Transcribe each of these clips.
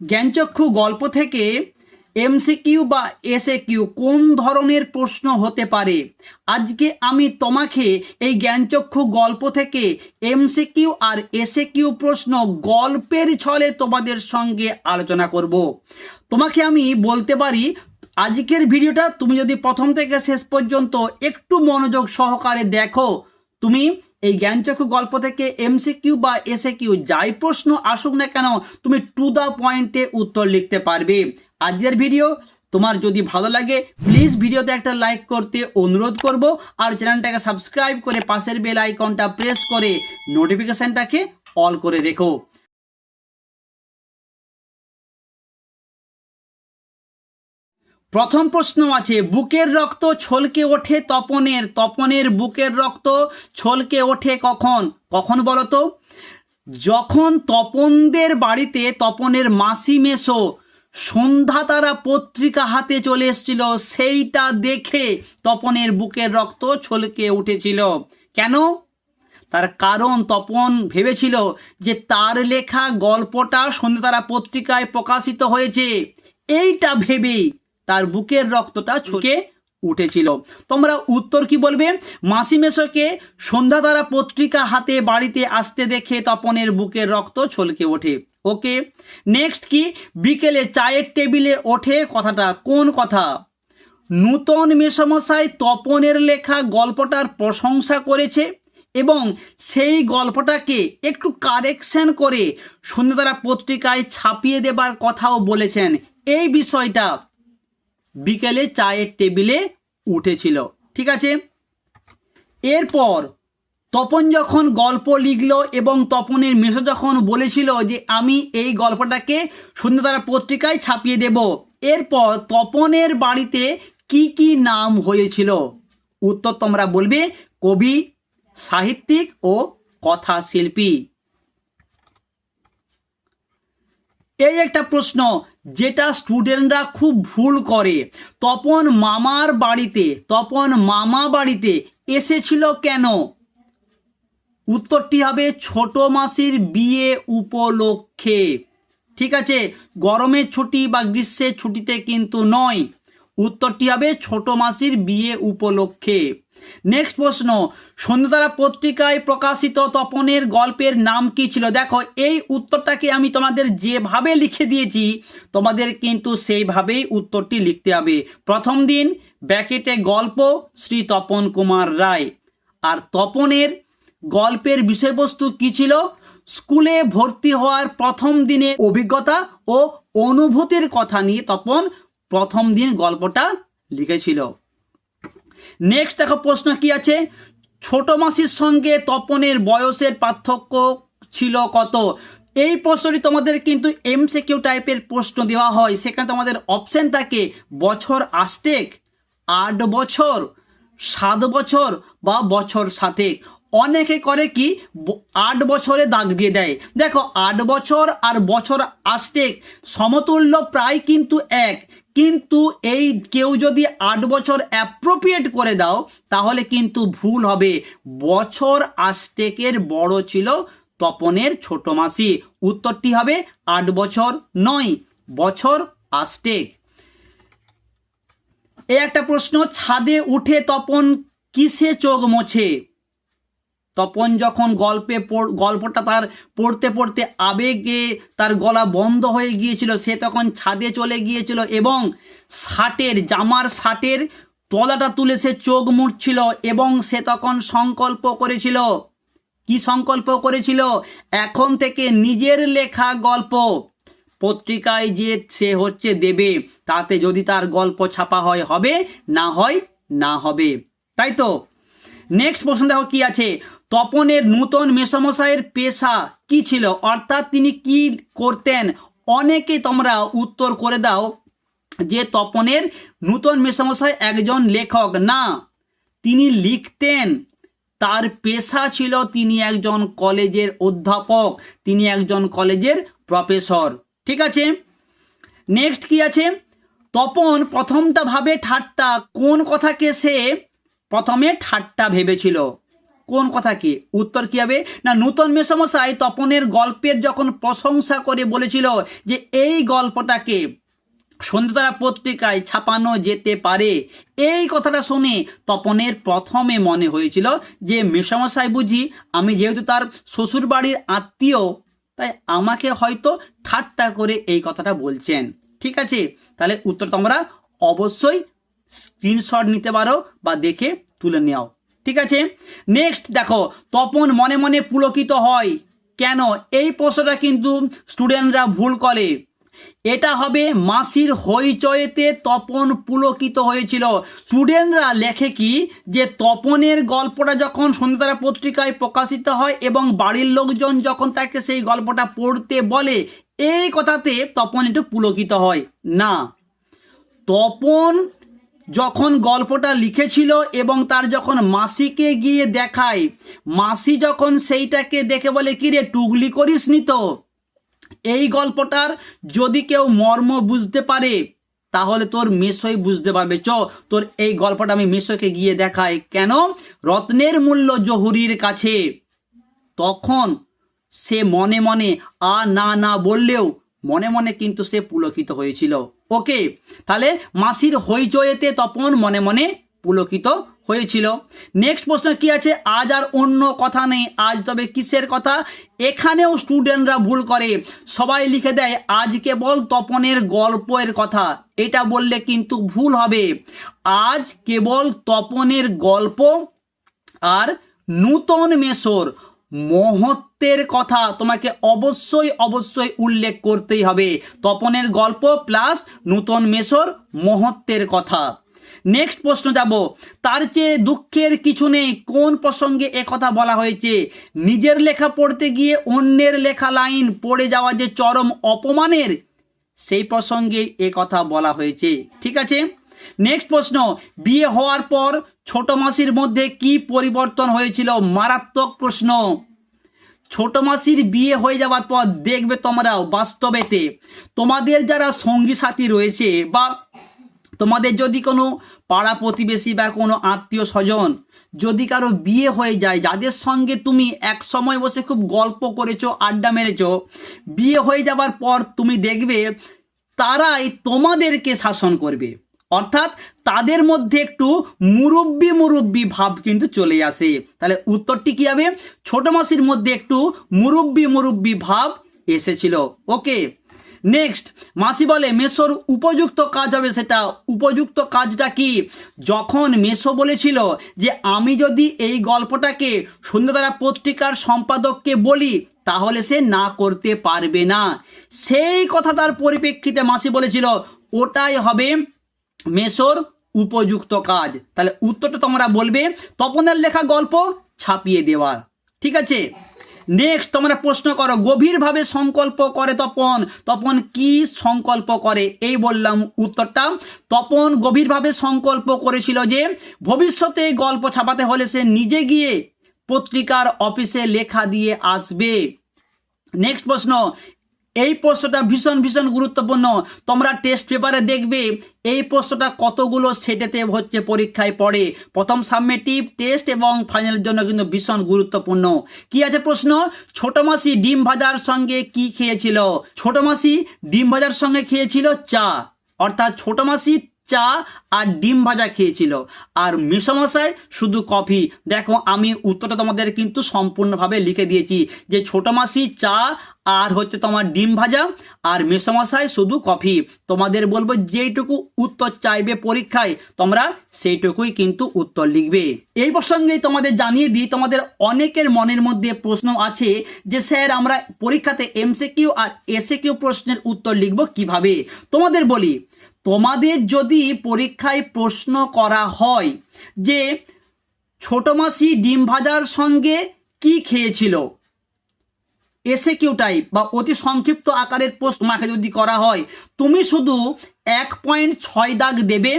জ্ঞানচক্ষু গল্প থেকে এমসিকিউ বা এসএকিউ কোন ধরনের প্রশ্ন হতে পারে? আজকে আমি তোমাকে এই জ্ঞানচক্ষু গল্প থেকে এমসিকিউ আর এসএকিউ প্রশ্ন গল্পের ছলে তোমাদের সঙ্গে আলোচনা করব। তোমাকে আমি বলতে পারি, আজকের ভিডিওটা তুমি যদি প্রথম থেকে শেষ পর্যন্ত একটু মনোযোগ সহকারে দেখো, তুমি এই জ্ঞানচক্ষু গল্প থেকে এমসিকিউ বা এসএ কিউ যাই প্রশ্ন আসুক না কেন, তুমি টু দ্য পয়েন্টে উত্তর লিখতে পারবে। আজকের ভিডিও তোমার যদি ভালো লাগে প্লিজ ভিডিওতে একটা লাইক করতে অনুরোধ করব আর চ্যানেলটাকে সাবস্ক্রাইব করে পাশের বেল আইকনটা প্রেস করে নোটিফিকেশনটাকে অল করে রেখো। প্রথম প্রশ্ন আছে, বুকের রক্ত ছলকে ওঠে তপনের তপনের বুকের রক্ত ছলকে ওঠে কখন? কখন বলো তো? যখন তপনদের বাড়িতে তপনের মাসি মেশো, সন্ধ্যা তারা পত্রিকা হাতে চলে এসেছিল, সেইটা দেখে তপনের বুকের রক্ত ছলকে উঠেছিল। কেন? তার কারণ তপন ভেবেছিল যে তার লেখা গল্পটা সন্ধ্যাতারা পত্রিকায় প্রকাশিত হয়েছে। এইটা ভেবেই তার বুকের রক্তটা ছুকে উঠেছিল। তোমরা উত্তর কি বলবে? মাসি মেশোকে সন্ধ্যাতারা পত্রিকা হাতে বাড়িতে আসতে দেখে তপনের বুকের রক্ত ছলকে ওঠে। ওকে নেক্সট কি? বিকেলে চায়ের টেবিলে ওঠে কথাটা কোন কথা? নূতন মেসমশাই তপনের লেখা গল্পটার প্রশংসা করেছে এবং সেই গল্পটাকে একটু কারেকশন করে সন্ধ্যাতারা পত্রিকায় ছাপিয়ে দেবার কথাও বলেছেন। এই বিষয়টা বিকেলে চায়ের টেবিলে উঠেছিল, ঠিক আছে? এরপর তপন যখন গল্প লিখল এবং তপনের মেশো যখন বলেছিল যে, আমি এই গল্পটাকে সন্ধ্যাতারা পত্রিকায় ছাপিয়ে দেব। এরপর তপনের বাড়িতে কি কি নাম হয়েছিল? উত্তর তোমরা বলবে, কবি, সাহিত্যিক ও কথা এই একটা প্রশ্ন, যেটা স্টুডেন্টরা খুব ভুল করে। তপন মামার বাড়িতে, তপন মামা বাড়িতে এসেছিল কেন? উত্তরটি হবে ছোট মাসির বিয়ে উপলক্ষে। ঠিক আছে গরমের ছুটি বা গ্রীষ্মের ছুটিতে কিন্তু নয়। উত্তরটি হবে ছোট মাসির বিয়ে উপলক্ষে। নেক্সট প্রশ্ন সন্ধ্যাতারা পত্রিকায় প্রকাশিত তপনের গল্পের নাম কি ছিল? দেখো, এই উত্তরটাকে আমি তোমাদের যেভাবে লিখে দিয়েছি, তোমাদের কিন্তু সেইভাবেই উত্তরটি লিখতে হবে। প্রথম দিন, ব্যাকেটে গল্প, শ্রী তপন কুমার রায়। আর তপনের গল্পের বিষয়বস্তু কি ছিল? স্কুলে ভর্তি হওয়ার প্রথম দিনে অভিজ্ঞতা ও অনুভূতির কথা নিয়ে তপন প্রথম দিন গল্পটা লিখেছিল। নেক্সট দেখো প্রশ্ন কি আছে? ছোট মাসির সঙ্গে তপনের বয়সের পার্থক্য ছিল কত? এই প্রশ্নটি তোমাদের কিন্তু এমসিকিউ টাইপের প্রশ্ন দেওয়া হয়। সেখানে তোমাদের অপশন থাকে, বছর আষ্টেক, আট বছর, সাত বছর বা বছর সাথে অনেকে করে কি আট বছরে দাগ দিয়ে দেয়। দেখো, আট বছর আর বছর আষ্টেক, সমতুল্য প্রায় কিন্তু এক। কিন্তু এই কেউ যদি আট বছর অ্যাপ্রোপ্রিয়েট করে দাও, তাহলে কিন্তু ভুল হবে। বছর আষ্টেকের বড় ছিল তপনের ছোট মাসি। উত্তরটি হবে আট বছর নয়, বছর আষ্টেক। এই একটা প্রশ্ন, ছাদে উঠে তপন কিসে চোখ মোছে? তপন যখন গল্পে গল্পটা তার পড়তে পড়তে আবেগে তার গলা বন্ধ হয়ে গিয়েছিল, সে তখন ছাদে চলে গিয়েছিল এবং শার্টের জামার শার্টের তলাটা তুলে সে চোখ মুড়ছিল এবং সে তখন সংকল্প করেছিল। কি সংকল্প করেছিল? এখন থেকে নিজের লেখা গল্প। পত্রিকায় যে সে হচ্ছে দেবে, তাতে যদি তার গল্প ছাপা হয়, হবে, না হয়, না হবে। তাই তো? নেক্সট প্রশ্ন দেখো কি আছে। তপনের নূতন মেসমশাইয়ের পেশা কি ছিল? অর্থাৎ তিনি কি করতেন? অনেকে তোমরা উত্তর করে দাও যে তপনের নূতন মেসমশাই একজন লেখক। না, তিনি লিখতেন। তার পেশা ছিল তিনি একজন কলেজের অধ্যাপক, তিনি একজন কলেজের প্রফেসর। ঠিক আছে? নেক্সট কি আছে? তপন প্রথমটা ভাবে ঠাট্টা। কোন কথাকে সে প্রথমে ঠাট্টা ভেবেছিল? কোন কথাকে উত্তর কি হবে? না, নূতন মেসমশাই তপনের গল্পের যখন প্রশংসা করে বলেছিল যে এই গল্পটাকে সন্ধ্যাতারা পত্রিকায় ছাপানো যেতে পারে, এই কথাটা শুনে তপনের প্রথমে মনে হয়েছিল যে মেশামশাই বুঝি, আমি যেহেতু তার শ্বশুর বাড়ির আত্মীয়, তাই আমাকে হয়তো ঠাট্টা করে এই কথাটা বলছেন। ঠিক আছে? তাহলে উত্তর তোমরা অবশ্যই স্ক্রিনশট নিতে পারো বা দেখে তুলে নেও। ঠিক আছে? নেক্সট দেখো, তপন মনে মনে পুলকিত হয়। কেন? এই প্রশ্নটা কিন্তু স্টুডেন্টরা ভুল করে। এটা হবে মাসির হইচয়েতে তপন পুলকিত হয়েছিল। স্টুডেন্টরা লেখে কি? যে তপনের গল্পটা যখন সন্ধ্যাতারা পত্রিকায় প্রকাশিত হয় এবং বাড়ির লোকজন যখন তাকে সেই গল্পটা পড়তে বলে, এই কথাতে তপন একটু পুলকিত হয়। না। তপন যখন গল্পটা লিখেছিল এবং তার যখন মাসিকে গিয়ে দেখায়, মাসি যখন সেইটাকে দেখে বলে, কিরে, টুগলি করিস নি তো? এই গল্পটার যদি কেউ মর্ম বুঝতে পারে, তাহলে তোর মেসই বুঝতে পারবে। চ, তোর এই গল্পটা আমি মেসোকে গিয়ে দেখাই। কেন? রত্নের মূল্য জহুরির কাছে। তখন সে মনে মনে, আ, না না বললেও মনে মনে কিন্তু সে পুলকিত হয়েছিল। ওকে, তাহলে মাসির হইচয়েতে তপন মনে মনে পুলকিত হয়েছিল। নেক্সট প্রশ্ন কি আছে? আজ আর অন্য কথা নেই। আজ তবে কিসের কথা? এখানেও স্টুডেন্টরা ভুল করে। সবাই লিখে দেয়, আজ কেবল তপনের গল্পের কথা। এটা বললে কিন্তু ভুল হবে। আজ কেবল তপনের গল্প আর নূতন মেসোর মহত্বের কথা তোমাকে অবশ্যই অবশ্যই উল্লেখ করতেই হবে। তপনের গল্প প্লাস নূতন মেশর মহত্বের কথা। নেক্সট প্রশ্ন যাব, তার চেয়ে দুঃখের কিছু নেই, কোন প্রসঙ্গে কথা বলা হয়েছে? নিজের লেখা পড়তে গিয়ে অন্যের লেখা লাইন পড়ে যাওয়া যে চরম অপমানের, সেই প্রসঙ্গে কথা বলা হয়েছে। ঠিক আছে? নেক্সট প্রশ্ন, বিয়ে হওয়ার পর ছোট মাসির মধ্যে কি পরিবর্তন হয়েছিল? মারাত্মক প্রশ্ন। ছোট মাসির বিয়ে হয়ে যাওয়ার পর দেখবে তোমরাও বাস্তবেতে তোমাদের যারা সঙ্গী সাথী রয়েছে বা তোমাদের যদি কোনো পাড়া প্রতিবেশী বা কোনো আত্মীয় স্বজন যদি কারও বিয়ে হয়ে যায়, যাদের সঙ্গে তুমি এক সময় বসে খুব গল্প করেছ, আড্ডা মেরেছো, বিয়ে হয়ে যাবার পর তুমি দেখবে তারাই তোমাদেরকে শাসন করবে। অর্থাৎ তাদের মধ্যে একটু মুরব্বি মুরব্বি ভাব কিন্তু চলে আসে। তাহলে উত্তরটি কি হবে? ছোট মাসির মধ্যে একটু মুরব্বি মুরব্বি ভাব এসেছিল। ওকে, নেক্সট, মাসি বলে, মেসোর উপযুক্ত কাজ হবে সেটা। উপযুক্ত কাজটা কি? যখন মেসো বলেছিল যে, আমি যদি এই গল্পটাকে সন্ধ্যাতারা পত্রিকার সম্পাদককে বলি, তাহলে সে না করতে পারবে না। সেই কথাটার পরিপ্রেক্ষিতে মাসি বলেছিল, ওটাই হবে মেসোর উপযুক্ত কাজ। তাহলে উত্তরটা তোমরা বলবে, তপনের লেখা গল্প ছাপিয়ে দেওয়ার। ঠিক আছে? নেক্সট তোমরা প্রশ্ন করো, গভীরভাবে সংকল্প করে তপন। তপন কি সংকল্প করে? এই বললাম উত্তরটা। তপন গভীরভাবে সংকল্প করেছিল যে, ভবিষ্যতে গল্প ছাপাতে হলে সে নিজে গিয়ে পত্রিকার অফিসে লেখা দিয়ে আসবে। নেক্সট প্রশ্ন এই প্রশ্নটা ভীষণ ভীষণ গুরুত্বপূর্ণ। তোমরা টেস্ট পেপারে দেখবে, এই প্রশ্নটা কতগুলো সেটেতে হচ্ছে পরীক্ষায় পড়ে। প্রথম সাবমেটিভ টেস্ট এবং ফাইনালের জন্য কিন্তু ভীষণ গুরুত্বপূর্ণ। কি আছে প্রশ্ন? ছোট মাসি ডিম ভাজার সঙ্গে কি খেয়েছিল? ছোট মাসি ডিম ভাজার সঙ্গে খেয়েছিল চা। অর্থাৎ ছোট মাসি চা আর ডিম ভাজা খেয়েছিল। আর মেসমশাই শুধু কফি। দেখো, আমি উত্তরটা তোমাদের কিন্তু সম্পূর্ণভাবে লিখে দিয়েছি যে ছোট মাসি চা আর হচ্ছে তোমার ডিম ভাজা আর মেসমশাই শুধু কফি। তোমাদের বলব যেইটুকু উত্তর চাইবে পরীক্ষায়, তোমরা সেইটুকুই কিন্তু উত্তর লিখবে। এই প্রসঙ্গেই তোমাদের জানিয়ে দিই, তোমাদের অনেকের মনের মধ্যে প্রশ্ন আছে যে, স্যার, আমরা পরীক্ষাতে এমসিকিউ আর এসে কিউ প্রশ্নের উত্তর লিখব কীভাবে? তোমাদের বলি তোমাদের যদি পরীক্ষায় প্রশ্ন করা হয় যে, ছোট মাসি ডিম ভাজার সঙ্গে কি খেয়েছিল? এসে কিউ টাইপ বা অতি সংক্ষিপ্ত আকারের প্রশ্ন মাকে যদি করা হয়, তুমি শুধু এক পয়েন্ট ছয় দাগ দেবে,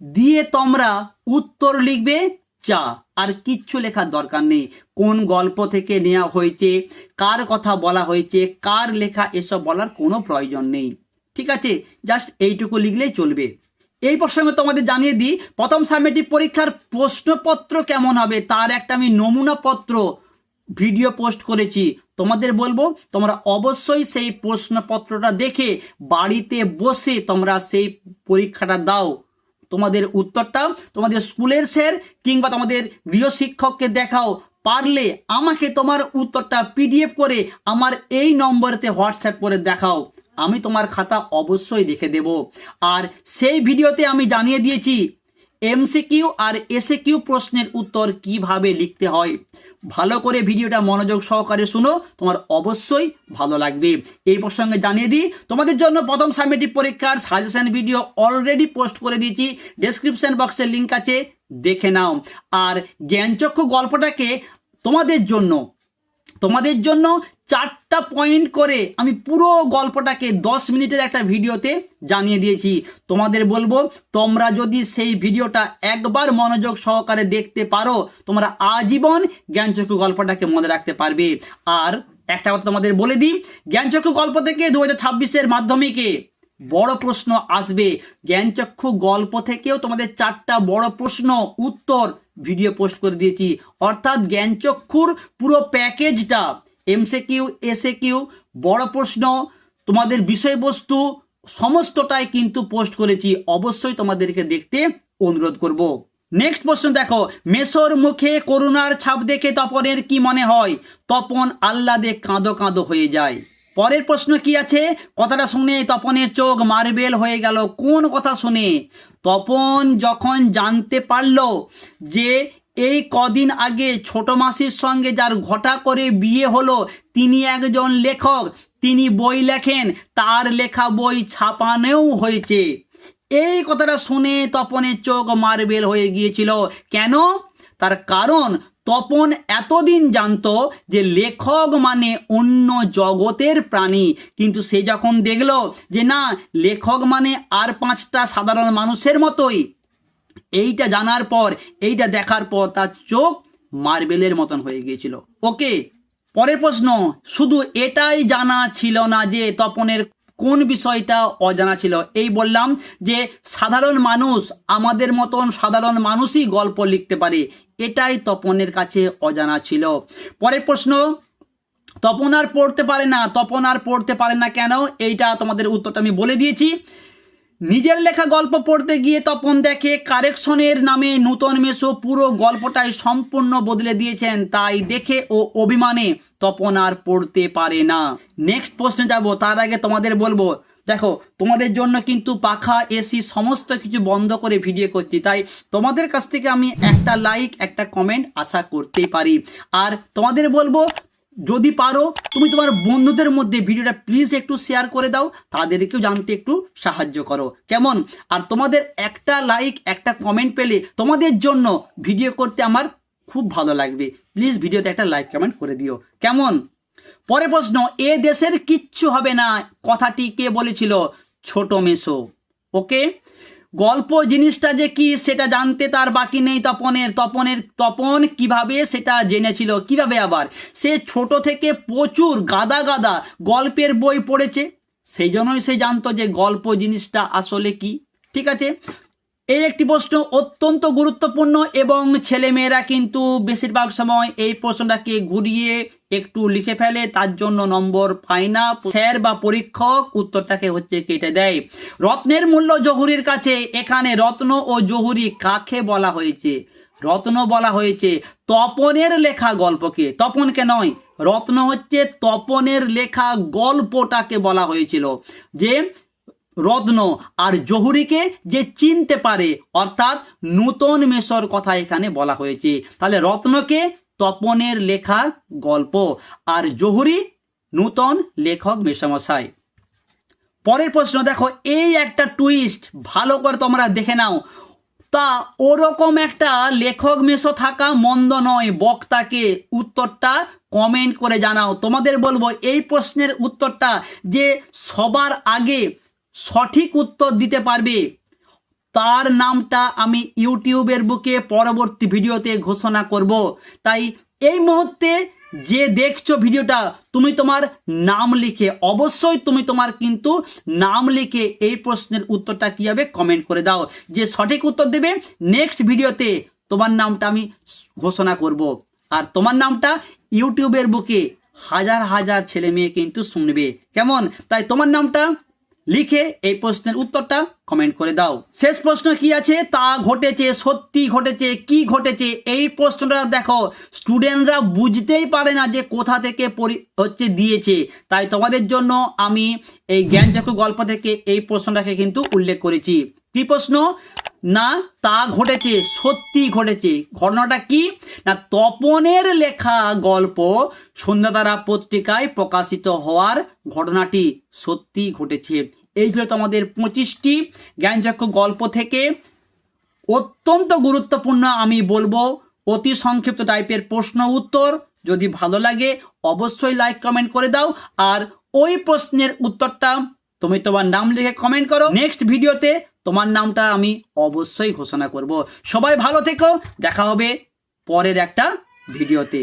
দিয়ে তোমরা উত্তর লিখবে চা। আর কিচ্ছু লেখার দরকার নেই। কোন গল্প থেকে নেওয়া হয়েছে, কার কথা বলা হয়েছে, কার লেখা, এসব বলার কোনো প্রয়োজন নেই। ঠিক আছে? জাস্ট এইটুকু লিখলেই চলবে। এই প্রসঙ্গে তোমাদের জানিয়ে দিই। প্রথম সাবমেটিভ পরীক্ষার প্রশ্নপত্র কেমন হবে? তার একটা আমি নমুনা পত্র ভিডিও পোস্ট করেছি। তোমাদের বলব, তোমরা অবশ্যই সেই প্রশ্নপত্রটা দেখে বাড়িতে বসে তোমরা সেই পরীক্ষাটা দাও। তোমাদের উত্তরটা তোমাদের স্কুলের স্যার কিংবা তোমাদের গৃহ শিক্ষককে দেখাও। পারলে আমাকে তোমার উত্তরটা পিডিএফ করে আমার এই নম্বরেতে হোয়াটসঅ্যাপ করে দেখাও। আমি তোমার খাতা অবশ্যই দেখে দেব। আর সেই ভিডিওতে আমি জানিয়ে দিয়েছি এমসিকিউ আর এসএকিউ প্রশ্নের উত্তর কীভাবে লিখতে হয়। ভালো করে ভিডিওটা মনোযোগ সহকারে শুনো, তোমার অবশ্যই ভালো লাগবে। এই প্রসঙ্গে জানিয়ে দিই, তোমাদের জন্য প্রথম সাবমেটিভ পরীক্ষার সাজেশন ভিডিও অলরেডি পোস্ট করে দিয়েছি। ডেসক্রিপশন বক্সের লিঙ্ক আছে, দেখে নাও। আর জ্ঞানচক্ষু গল্পটাকে তোমাদের জন্য তোমাদের জন্য চারটা পয়েন্ট করে আমি পুরো গল্পটাকে দশ মিনিটের একটা ভিডিওতে জানিয়ে দিয়েছি। তোমাদের বলব, তোমরা যদি সেই ভিডিওটা একবার মনোযোগ সহকারে দেখতে পারো, তোমরা আজীবন জ্ঞানচক্ষু গল্পটাকে মনে রাখতে পারবে। আর একটা কথা তোমাদের বলে দিই, জ্ঞানচক্ষু গল্প থেকে দু হাজার ছাব্বিশের মাধ্যমিকে বড় প্রশ্ন আসবে। জ্ঞানচক্ষু গল্প থেকেও তোমাদের চারটা বড় প্রশ্ন, উত্তর ভিডিও পোস্ট করে দিয়েছি। অর্থাৎ জ্ঞানচক্ষুর পুরো প্যাকেজটা। এমসে কিউ এসে কিউ বড় প্রশ্ন, তোমাদের বিষয়বস্তু, সমস্তটাই কিন্তু পোস্ট করেছি। অবশ্যই তোমাদেরকে দেখতে অনুরোধ করব। নেক্সট প্রশ্ন দেখো, মেসোর মুখে করুণার ছাপ দেখে তপনের কি মনে হয়? তপন আহ্লাদে কাঁদো কাঁদো হয়ে যায়। পরের প্রশ্ন কি আছে? কথাটা শুনে তপনের চোখ মার্বেল হয়ে গেল। কোন কথা শুনে? তপন যখন জানতে পারল যে এই কদিন আগে ছোট মাসির সঙ্গে যার ঘটা করে বিয়ে হলো, তিনি একজন লেখক, তিনি বই লেখেন, তার লেখা বই ছাপানোও হয়েছে। এই কথাটা শুনে তপনের চোখ মার্বেল হয়ে গিয়েছিল। কেন? তার কারণ তপন এতদিন জানতো যে লেখক মানে অন্য জগতের প্রাণী। কিন্তু সে যখন দেখল যে না, লেখক মানে আর পাঁচটা সাধারণ মানুষের মতোই, এইটা জানার পর, এইটা দেখার পর তার চোখ মার্বেলের মতন হয়ে গিয়েছিল। ওকে, পরের প্রশ্ন, শুধু এটাই জানা ছিল না যে তপনের কোন বিষয়টা অজানা ছিল? এই বললাম যে সাধারণ মানুষ আমাদের মতন সাধারণ মানুষই গল্প লিখতে পারে। এটাই তপনের কাছে অজানা ছিল। পরের প্রশ্ন, তপন আর পড়তে পারে না, তপন আর পড়তে পারে না কেন? এইটা তোমাদের উত্তরটা আমি বলে দিয়েছি। নিজের লেখা গল্প পড়তে গিয়ে তপন দেখে কারেকশনের নামে নূতন মেশো পুরো গল্পটাই সম্পূর্ণ বদলে দিয়েছেন তাই দেখে ও অভিমানে তপন আর পড়তে পারে না। নেক্সট প্রশ্নে যাব, তার আগে তোমাদের বলব, দেখো, তোমাদের জন্য কিন্তু পাখা এসি সমস্ত কিছু বন্ধ করে ভিডিও করছি, তাই তোমাদের কাছ থেকে আমি একটা লাইক একটা কমেন্ট আশা করতেই পারি। আর তোমাদের বলব যদি পারো, তুমি তোমার বন্ধুদের মধ্যে ভিডিওটা প্লিজ একটু শেয়ার করে দাও, তাদেরকেও জানতে একটু সাহায্য করো। কেমন? আর তোমাদের একটা লাইক একটা কমেন্ট পেলে তোমাদের জন্য ভিডিও করতে আমার খুব ভালো লাগবে। প্লিজ ভিডিওতে একটা লাইক কমেন্ট করে দিও। কেমন? পরে প্রশ্ন, এ দেশের কিচ্ছু হবে না। কথাটি কে বলেছিল? ছোট মেসো। ওকে গল্প জিনিসটা যে কি সেটা জানতে তার বাকি নেই তপনের। তপনের তপন কীভাবে সেটা জেনেছিল, কীভাবে আবার? সে ছোট থেকে প্রচুর গাদা গাদা গল্পের বই পড়েছে। সেই জন্যই সে জানতো যে গল্প জিনিসটা আসলে কি। ঠিক আছে? এই একটি প্রশ্ন অত্যন্ত গুরুত্বপূর্ণ এবং ছেলেমেয়েরা কিন্তু বেশিরভাগ সময় এই প্রশ্নটাকে ঘুরিয়ে একটু লিখে ফেলে, তার জন্য নম্বর পায় না। স্যার বা পরীক্ষক উত্তরটাকে হচ্ছে কেটে দেয়। রত্নের মূল্য জহুরির কাছে এখানে রত্ন ও জহুরি কাকে বলা হয়েছে? রত্ন বলা হয়েছে তপনের লেখা গল্পকে। তপনকে নয়, রত্ন হচ্ছে তপনের লেখা গল্পটাকে বলা হয়েছিল। যে রত্ন আর জহুরিকে যে চিনতে পারে, অর্থাৎ নূতন মেশর কথা এখানে বলা হয়েছে। তাহলে রত্নকে তপনের লেখা গল্প আর জহুরি নূতন লেখক মেশামশাই পরের প্রশ্ন, দেখো, এই একটা টুইস্ট ভালো করে তোমরা দেখে নাও। তা ওরকম একটা লেখক মেশো থাকা মন্দ নয়। বক্তাকে উত্তরটা কমেন্ট করে জানাও। তোমাদের বলব, এই প্রশ্নের উত্তরটা যে সবার আগে সঠিক উত্তর দিতে পারবে। তার নামটা আমি ইউটিউবের বুকে পরবর্তী ভিডিওতে ঘোষণা করব। তাই এই মুহূর্তে যে দেখছ ভিডিওটা, তুমি তোমার নাম লিখে, অবশ্যই তুমি তোমার কিন্তু নাম লিখে এই প্রশ্নের উত্তরটা কী হবে কমেন্ট করে দাও। যে সঠিক উত্তর দেবে নেক্সট ভিডিওতে তোমার নামটা আমি ঘোষণা করব। আর তোমার নামটা ইউটিউবের বুকে হাজার হাজার ছেলে মেয়ে কিন্তু শুনবে। কেমন? তাই তোমার নামটা লিখে এই প্রশ্নের উত্তরটা কমেন্ট করে দাও। শেষ প্রশ্ন কি আছে? তা ঘটেছে, সত্যি ঘটেছে, কি ঘটেছে? এই প্রশ্নটা দেখো স্টুডেন্টরা বুঝতেই পারে না যে কোথা থেকে হচ্ছে দিয়েছে। তাই তোমাদের জন্য আমি এই জ্ঞানচক্ষু গল্প থেকে এই প্রশ্নটাকে কিন্তু উল্লেখ করেছি। কি প্রশ্ন? না, তা ঘটেছে, সত্যি ঘটেছে। ঘটনাটা কি? না, তপনের লেখা গল্প সন্ধ্যাতারা পত্রিকায় প্রকাশিত হওয়ার ঘটনাটি সত্যি ঘটেছে। এই ছিল তোমাদের পঁচিশটি জ্ঞানচক্ষ গল্প থেকে। অত্যন্ত গুরুত্বপূর্ণ আমি বলব, অতি সংক্ষিপ্ত টাইপের প্রশ্ন উত্তর। যদি ভালো লাগে, অবশ্যই লাইক কমেন্ট করে দাও। আর ওই প্রশ্নের উত্তরটা তুমি তোমার নাম লিখে কমেন্ট করো। নেক্সট ভিডিওতে তোমার নামটা আমি অবশ্যই ঘোষণা করব। সবাই ভালো থেকো দেখা হবে পরের একটা ভিডিওতে।